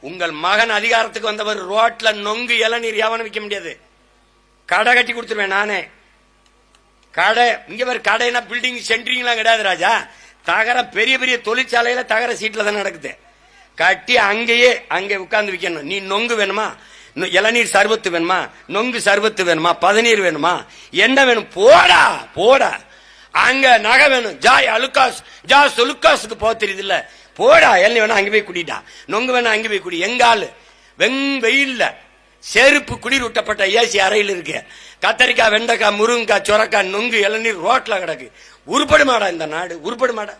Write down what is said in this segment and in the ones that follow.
உங்கள் மகன் அதிகாரத்துக்கு வந்தவர் ரோட்ல நொங்கு இளநீர் எவனும் விற்க முடியாது. கடை கட்டி கொடுத்துருவேன் நானே. கடை இங்க பேர் கடைனா பில்டிங் சென்ட்ரிங்லாம் கிடையாது ராஜா. தகர பெரிய பெரிய தொழிற்சாலையில தகர சீட்ல தான் நடக்குது. கட்டி அங்கேயே அங்கே உட்கார்ந்து விற்கணும் நீ நொங்கு வேணுமா? இளநீர் சர்பத்து வேணுமா? நொங்கு சர்பத்து வேணுமா? பதநீர் வேணுமா? என்ன வேணும். போடா போடா. அங்க நகை வேணும். ஜாய் அலுக்காஸ் ஜா சொலுக்காஸுக்கு போக தெரியுது இல்ல போடா எல்லாம் வேணா அங்கே போய் குடிடா. நொங்கு வேணா அங்கே போய் குடி. எங்கால்? வெங் வெயில்ல செருப்பு குளிர் ஊட்டப்பட்ட ஏசி அறையில் இருக்கு. கத்தரிக்காய் வெண்டைக்காய் முருங்கைக்காய் சுரக்காய் நொங்கு இளநீர் ரோட்ல கிடக்கு. உருப்படுமாடா இந்த நாடு? உருப்படுமாடா?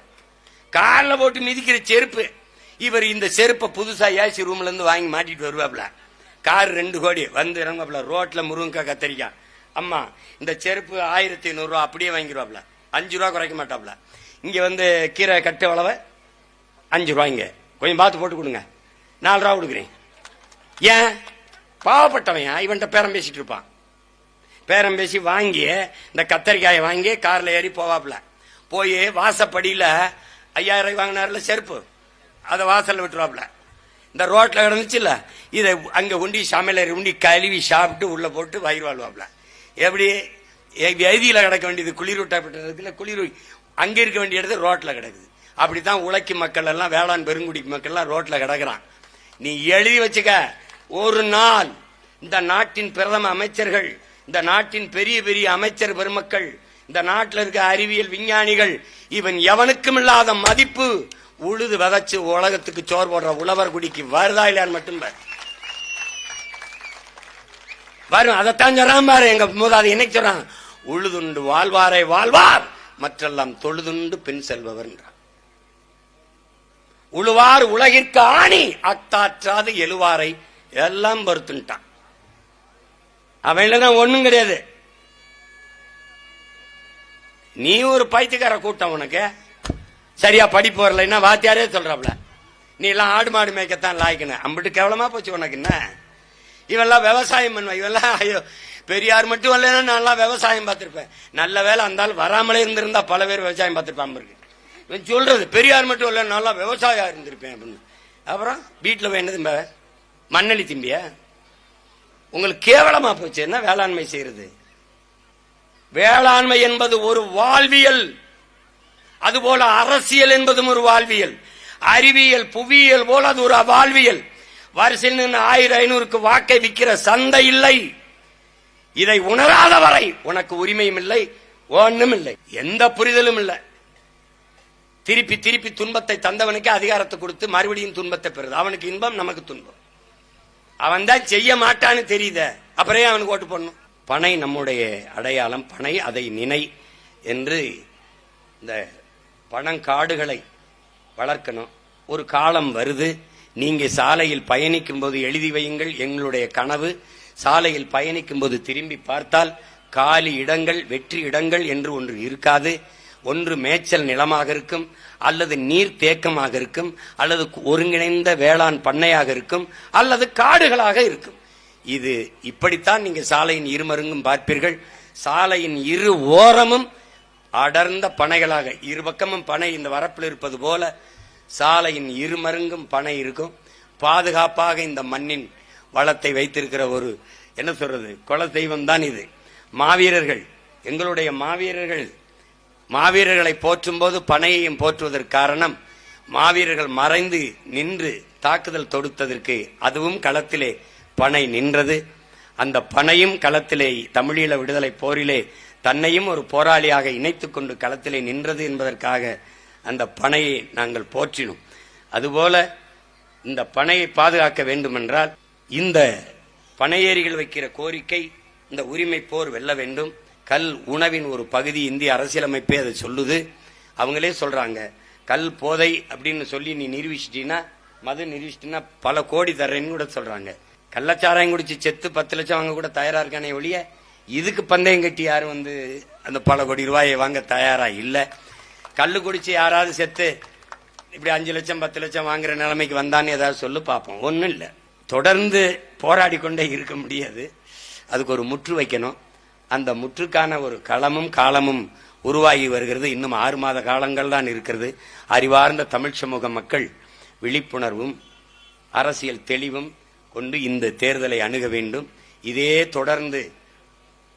காலில் போட்டு மிதிக்கிற செருப்பு. இவர் இந்த செருப்பை புதுசா ஏசி ரூம்ல இருந்து வாங்கி மாட்டிட்டு வருவாப்ல. கார் ரெண்டு கோடி. வந்து இறங்குவாப்ல. ரோட்ல முருங்கைக்காய் கத்தரிக்காய். அம்மா இந்த செருப்பு ஆயிரத்தி ஐநூறுரூவா அப்படியே வாங்கிடுவாப்ல அஞ்சு ரூபா குறைக்க மாட்டாப்ல. இங்க வந்து கீரை கட்டு வளவை. அஞ்சு ரூபாய்ங்க. கொஞ்சம் பார்த்து போட்டு கொடுங்க. நாலு ரூபா கொடுக்குறேன். ஏன்? பாவப்பட்டவன் இவன்கிட்ட பேரம் பேசிட்டு இருப்பான். பேரம் பேசி வாங்கி இந்த கத்தரிக்காயை வாங்கி கார்ல ஏறி போவாப்ல போய் வாசப்படியில ஐயாயிரம் ரூபாய் வாங்கினார்ல செருப்பு. அதை வாசல்ல விட்டுருவாப்ல இந்த ரோட்ல கிடந்துச்சுல்ல இதை அங்க உண்டி சமையலறை உண்டி கழுவி சாப்பிட்டு உள்ள போட்டு வயிறு வாழ்வாப்ல எப்படி? எதியில கிடக்க வேண்டியது குளிர் விட்டப்பட்டதுல குளிர் அங்க இருக்க வேண்டிய இடத்துல ரோட்ல கிடக்குது. அப்படித்தான் உழைக்கு மக்கள் எல்லாம் வேளாண் பெருங்குடி மக்கள் எல்லாம் ரோட்ல கிடக்குறான் நீ எழுதி வச்சுக்க. ஒரு நாள் இந்த நாட்டின் பிரதம அமைச்சர்கள் இந்த நாட்டின் பெரிய பெரிய அமைச்சர் பெருமக்கள் இந்த நாட்டில் இருக்க அறிவியல் விஞ்ஞானிகள் இவன் எவனுக்கும் இல்லாத மதிப்பு உழுது விதைச்சு உலகத்துக்கு சோர் போடுற உழவர் குடிக்கு வருதா இல்லையான்னு மட்டும் வரும் அதைத்தான் சொல்றான் பாரு எங்க மூதாது என்னைக்கு சொல்றான்? உழுதுண்டு வாழ்வாரை வாழ்வார் மற்றெல்லாம் தொழுதுண்டு பின் செல்பவர் உழுவார் உலகிற்கு ஆணி. அத்தாற்றாது எழுவாரை எல்லாம் பொறுத்துட்டான் அவன்லதான் ஒண்ணும் கிடையாது. நீ ஒரு பைத்தியக்கார கூட்டம் உனக்கு. சரியா படிப்பு வரலைன்னா வாத்தியாரே சொல்றாப்ல. நீ எல்லாம் ஆடு மாடு மேய்க்கத்தான் லாய்க்கணும் அம்பிட்டு கேவலமா போச்சு உனக்கு என்ன? இவெல்லாம் விவசாயம் பண்ணுவேன் இவெல்லாம் ஐயோ பெரியார் மட்டும் இல்லைன்னா நல்லா விவசாயம் பார்த்திருப்பேன். நல்ல வேலை அந்த வராமலே இருந்திருந்தா பல பேர் விவசாயம் பார்த்திருப்பான் இருக்கு இவன் சொல்றது பெரியார் மட்டும் இல்ல நல்லா விவசாயம் இருந்திருப்பேன் அப்படின்னு. அப்புறம் வீட்டில் வேண்டது மண்ணலி மண்ணெளி திம்பிய? உங்களுக்கு கேவலமா போச்சு என்ன வேளாண்மை செய்யறது? வேளாண்மை என்பது ஒரு வாழ்வியல். அதுபோல அரசியல் என்பதும் ஒரு வாழ்வியல். அறிவியல் புவியியல் போல அது ஒரு வாழ்வியல். வரிசையில் நின்று ஆயிரம் ஐநூறுக்கு வாக்கை விற்கிற சந்தை இல்லை. இதை உணராத வரை உனக்கு உரிமையும் இல்லை ஒன்றும் இல்லை. எந்த புரிதலும் இல்லை. திருப்பி திருப்பி துன்பத்தை தந்தவனுக்கு அதிகாரத்தை கொடுத்து மறுபடியும் துன்பத்தை பெறுது. அவனுக்கு இன்பம் நமக்கு துன்பம். அவன் தான் செய்ய மாட்டான்னு தெரியுத. அப்புறம் அவனுக்கு ஓட்டு போடணும். பனை நம்முடைய அடையாளம் பனை அதை நினை என்று இந்த பணங்காடுகளை வளர்க்கணும். ஒரு காலம் வருது. நீங்க சாலையில் பயணிக்கும் போது எழுதி வையுங்கள். எங்களுடைய கனவு சாலையில் பயணிக்கும் போது திரும்பி பார்த்தால் காலி இடங்கள் வெற்றி இடங்கள் என்று ஒன்று இருக்காது. ஒன்று மேய்ச்சல் நிலமாக இருக்கும் அல்லது நீர் தேக்கமாக இருக்கும் அல்லது ஒருங்கிணைந்த வேளாண் பண்ணையாக இருக்கும் அல்லது காடுகளாக இருக்கும். இது இப்படித்தான் நீங்க சாலையின் இருமருங்கும் பார்ப்பீர்கள். சாலையின் இரு ஓரமும் அடர்ந்த பனைகளாக இரு பக்கமும் பனை இந்த வரப்பில் இருப்பது போல சாலையின் இருமருங்கும் பனை இருக்கும். பாதுகாப்பாக இந்த மண்ணின் வளத்தை வைத்திருக்கிற ஒரு என்ன சொல்றது குல தெய்வம் தான் இது. மாவீரர்கள் எங்களுடைய மாவீரர்கள் மாவீரர்களை போற்றும் போது பனையையும் போற்றுவதற்கு காரணம் மாவீரர்கள் மறைந்து நின்று தாக்குதல் தொடுத்ததற்கு அதுவும் களத்திலே பனை நின்றது. அந்த பனையும் களத்திலே தமிழீழ விடுதலை போரிலே தன்னையும் ஒரு போராளியாக இணைத்துக் கொண்டு களத்திலே நின்றது என்பதற்காக அந்த பனையை நாங்கள் போற்றினோம். அதுபோல இந்த பனையை பாதுகாக்க வேண்டுமென்றால் இந்த பனையேறிகள் வைக்கிற கோரிக்கை இந்த உரிமை போர் வெல்ல வேண்டும். கல் உணவின் ஒரு பகுதி இந்திய அரசியலமைப்பே அதை சொல்லுது. அவங்களே சொல்றாங்க கல் போதை அப்படின்னு சொல்லி நீ நிரூபிச்சிட்டீங்கன்னா மது நிரூபிச்சிட்டீங்கன்னா பல கோடி தர்றேன்னு கூட சொல்றாங்க. கள்ளச்சாராயம் குடிச்சு செத்து பத்து லட்சம் வாங்க கூட தயாரா இருக்கானே ஒழிய இதுக்கு பந்தயம் கட்டி யாரும் வந்து அந்த பல கோடி ரூபாயை வாங்க தயாரா இல்ல. கல் குடிச்சு யாராவது செத்து இப்படி அஞ்சு லட்சம் பத்து லட்சம் வாங்குற நிலைமைக்கு வந்தான்னு ஏதாவது சொல்லு பார்ப்போம் ஒன்றும் இல்லை. தொடர்ந்து போராடி கொண்டே இருக்க முடியாது. அதுக்கு ஒரு முற்று வைக்கணும். அந்த முற்றுக்கான ஒரு களமும் காலமும் உருவாகி வருகிறது. இன்னும் ஆறு மாத காலங்கள் தான் இருக்கிறது. அறிவார்ந்த தமிழ் சமூக மக்கள் விழிப்புணர்வும் அரசியல் தெளிவும் கொண்டு இந்த தேர்தலை அணுக வேண்டும். இதே தொடர்ந்து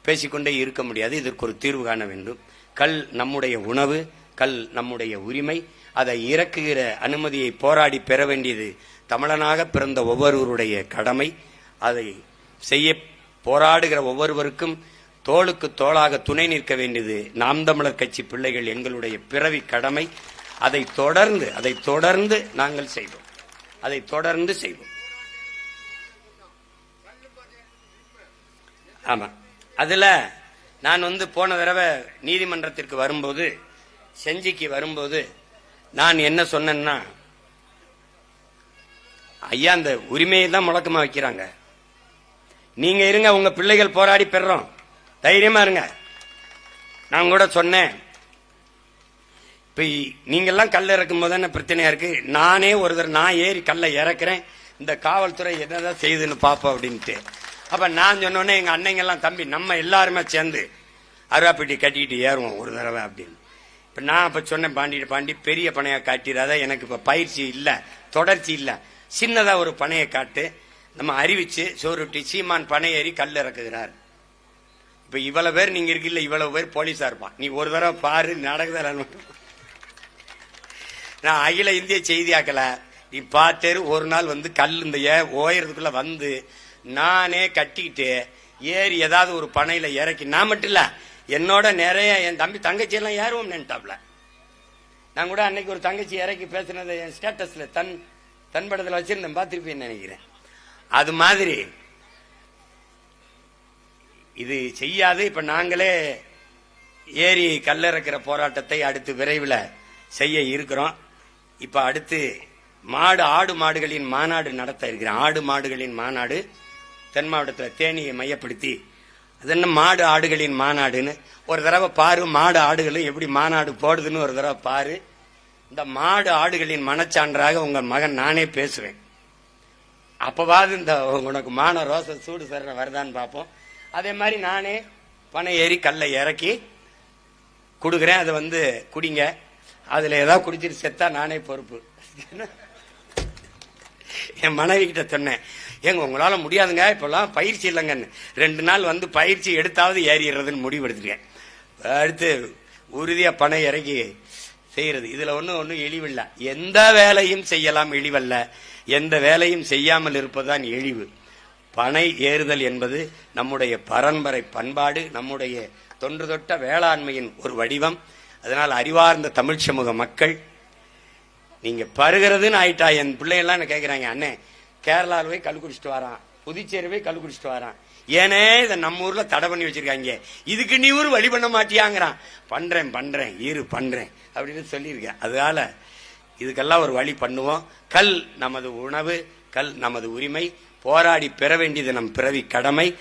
பேசிக்கொண்டே இருக்க முடியாது. இதற்கு ஒரு தீர்வு காண வேண்டும். கல் நம்முடைய உணவு கல் நம்முடைய உரிமை அதை இறக்குகிற அனுமதியை போராடி பெற வேண்டியது தமிழனாக பிறந்த ஒவ்வொருவருடைய கடமை. அதை செய்ய போராடுகிற ஒவ்வொருவருக்கும் தோளுக்கு தோளாக துணை நிற்க வேண்டியது நாம் தமிழர் கட்சி பிள்ளைகள் எங்களுடைய பிறவி கடமை. அதை தொடர்ந்து அதை தொடர்ந்து நாங்கள் செய்வோம். அதை தொடர்ந்து செய்வோம். ஆமா. அதுல நான் வந்து போன தடவை நீதிமன்றத்திற்கு வரும்போது செஞ்சிக்கு வரும்போது நான் என்ன சொன்னேன்னா ஐயா அந்த உரிமையை தான் முழக்கமா வைக்கிறாங்க. நீங்க இருங்க உங்க பிள்ளைகள் போராடி பெறோம். தைரியமா இருங்க. நான் கூட சொன்னேன். இப்ப நீங்கெல்லாம் கல் இறக்கும் போது என்ன பிரச்சனையா இருக்கு? நானே ஒரு தடவை நான் ஏறி கல்லை இறக்குறேன். இந்த காவல்துறை என்னதான் செய்யுதுன்னு பாப்போம் அப்படின்ட்டு. அப்ப நான் சொன்னோன்னே எங்க அன்னைங்கெல்லாம் தம்பி நம்ம எல்லாருமே சேர்ந்து அருவாப்பட்டி கட்டிக்கிட்டு ஏறுவோம் ஒரு தடவை அப்படின்னு. இப்ப நான் அப்ப சொன்னேன் பாண்டிட்டு பாண்டி பெரிய பனையா காட்டிடாத எனக்கு இப்ப பயிற்சி இல்லை தொடர்ச்சி இல்லை. சின்னதா ஒரு பனையை காட்டு. நம்ம அறிவிச்சு சோறுட்டி சீமான் பனை ஏறி கல் இறக்குகிறார். இப்ப இவ்வளவு பேர் நீங்க இருக்கீல்ல இவ்வளவு பேர் போலீஸா இருப்பான் நீ ஒரு தடவை பாரு நடக்குதா நான் அகில இந்திய செய்தியாக்கல. நீ பார்த்தேரு ஒரு நாள் வந்து கல் இந்த ஏ ஓயறதுக்குள்ள வந்து நானே கட்டிக்கிட்டு ஏறி ஏதாவது ஒரு பனையில இறக்கி நான் மட்டும் இல்ல என்னோட நிறைய என் தம்பி தங்கச்சி எல்லாம் ஏறுவோம் நின்ட்டாப்ல நான் கூட அன்னைக்கு ஒரு தங்கச்சி இறக்கி பேசுனதை என் ஸ்டேட்டஸ்ல தன் தன்படத்தில் வச்சிருந்தேன் பார்த்திருப்பேன்னு நினைக்கிறேன். அது மாதிரி இது செய்யாது. இப்ப நாங்களே ஏரி கல்லிறக்கிற போராட்டத்தை அடுத்து விரைவில் செய்ய இருக்கிறோம். இப்ப அடுத்து மாடு ஆடு மாடுகளின் மாநாடு நடத்த இருக்கிறேன் ஆடு மாடுகளின் மாநாடு தென் மாவட்டத்தில் தேனியை மையப்படுத்தி அது என்ன மாடு ஆடுகளின் மாநாடுன்னு? ஒரு தடவை பாரு மாடு ஆடுகளும் எப்படி மாநாடு போடுதுன்னு ஒரு தடவை பாரு. இந்த மாடு ஆடுகளின் மனச்சான்றாக உங்கள் மகன் நானே பேசுவேன். அப்பவாது இந்த உனக்கு மான ரோச சூடு சரண வருதான்னு பார்ப்போம். அதே மாதிரி நானே பனை ஏறி கல்லை இறக்கி கொடுக்குறேன். அதை வந்து குடிங்க. அதுல ஏதாவது குடிச்சிட்டு செத்தா நானே பொறுப்பு. என் மனைவி கிட்ட சொன்னேன் ஏங்க உங்களால முடியாதுங்க. இப்பெல்லாம் பயிற்சி இல்லைங்கன்னு. ரெண்டு நாள் வந்து பயிற்சி எடுத்தாவது ஏறிடுறதுன்னு முடிவு எடுத்துருக்கேன் அடுத்து உறுதியா பனை இறக்கி செய்யறது. இதுல ஒன்றும் ஒன்றும் இழிவில்லை. எந்த வேலையும் செய்யலாம் இழிவல்ல. எந்த வேலையும் செய்யாமல் இருப்பதுதான் இழிவு. பனை ஏறுதல் என்பது நம்முடைய பரம்பரை பண்பாடு நம்முடைய தொன்று தொட்ட வேளாண்மையின் ஒரு வடிவம். அதனால் அறிவார்ந்த தமிழ் சமூக மக்கள் நீங்க பருகிறதுன்னு ஆயிட்டா என் பிள்ளைகள்லாம் என்ன கேட்கிறாங்க அண்ணே கேரளாவில் போய் கல் குடிச்சிட்டு வரான் புதுச்சேரி போய் கல் குடிச்சிட்டு வரான். ஏனே இதை நம்ம ஊர்ல தடை பண்ணி வச்சிருக்காங்க. இதுக்கு நீ ஊர் வழி பண்ண மாட்டியாங்கிறான். பண்றேன் பண்றேன் இரு பண்றேன் அப்படின்னு சொல்லியிருக்கேன். அதனால இதுக்கெல்லாம் ஒரு வழி பண்ணுவோம். கல் நமது உணவு கல் நமது உரிமை போராடி பெற வேண்டியது நம் பிறவி கடமை.